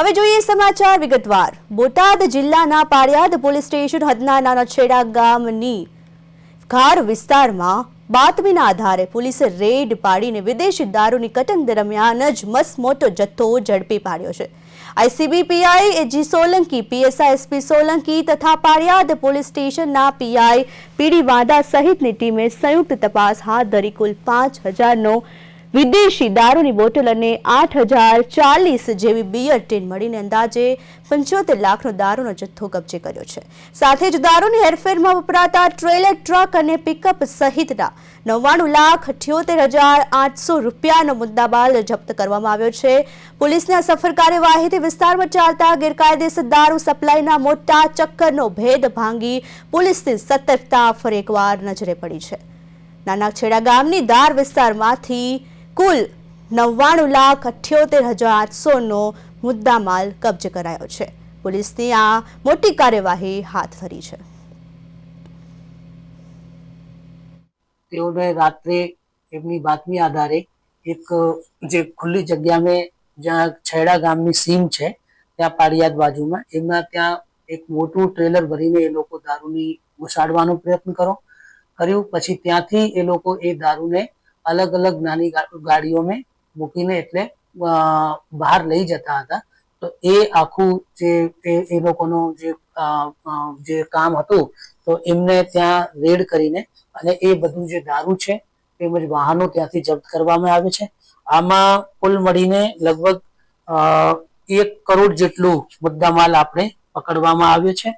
હવે જોઈએ સમાચાર વિગતવાર. બોટાદ જિલ્લાના પાળિયાદ પોલીસ સ્ટેશન હદના નાના છેડા ગામની ખાર વિસ્તારમાં બાતમીના આધારે પોલીસે રેડ પાડીને વિદેશી દારૂની કટન દરમિયાન જ મસમોટો જથ્થો ઝડપી પાડ્યો છે. ICB PI AG Solanki, PSI SP Solanki તથા પાળિયાદ પોલીસ સ્ટેશનના પીઆઈ પીડી વાંદા સહિતની ટીમે સંયુક્ત તપાસ હાથ ધરી કુલ પાંચ હજારનો વિદેશી દારૂની બોટલ અને આઠ હજાર ચાલીસ જેવી બિયર ટીન મળીને અંદાજે પંચોતેર લાખનો દારૂનો જથ્થો કબજે કર્યો છે. સાથે જ દારૂની હેરફેરમાં વપરાતા ટ્રેલર, ટ્રક અને પિકઅપ સહિતના નવ્વાણું લાખ અઠ્યોતેર હજાર આઠસો રૂપિયાનો મુદ્દાબાલ જપ્ત કરવામાં આવ્યો છે. પોલીસની આ સફળ કાર્યવાહીથી વિસ્તારમાં ચાલતા ગેરકાયદેસર દારૂ સપ્લાયના મોટા ચક્કરનો ભેદ ભાંગી પોલીસની સતર્કતા ફરી નજરે પડી છે. નાના છેડા ગામની દાર વિસ્તારમાંથી કુલ નવ્વાણું લાખ અઠ્યોતેર હજાર આઠસોનો મુદ્દામાલ કબજે કરાયો છે. પોલીસની આ મોટી કાર્યવાહી હાથ ધરી છે. તેઓને રાત્રે એમની બાતમી આધારે એક, જે ખુલ્લી જગ્યા મેં જ્યાં છેડા ગામની સીમ છે, ત્યાં પાળિયાદ બાજુમાં, એમના ત્યાં એક મોટું ટ્રેલર ભરીને એ લોકો દારૂની ઘુસાડવાનો પ્રયત્ન કરો કર્યું, પછી ત્યાંથી એ લોકો એ દારૂને અલગ અલગ નાની ગા- ગાડીઓમાં મૂકીને એટલે બહાર લઈ જતા હતા. તો એ આખું જે, એ લોકોનું જે જે કામ હતું, તો એમને ત્યાં રેડ કરીને અને એ બધું જે દારૂ છે, તેમજ વાહનો ત્યાંથી જપ્ત કરવામાં આવે છે. આમાં કુલ મળીને લગભગ એક કરોડ જેટલું મુદ્દામાલ આપણે પકડવામાં આવ્યો છે.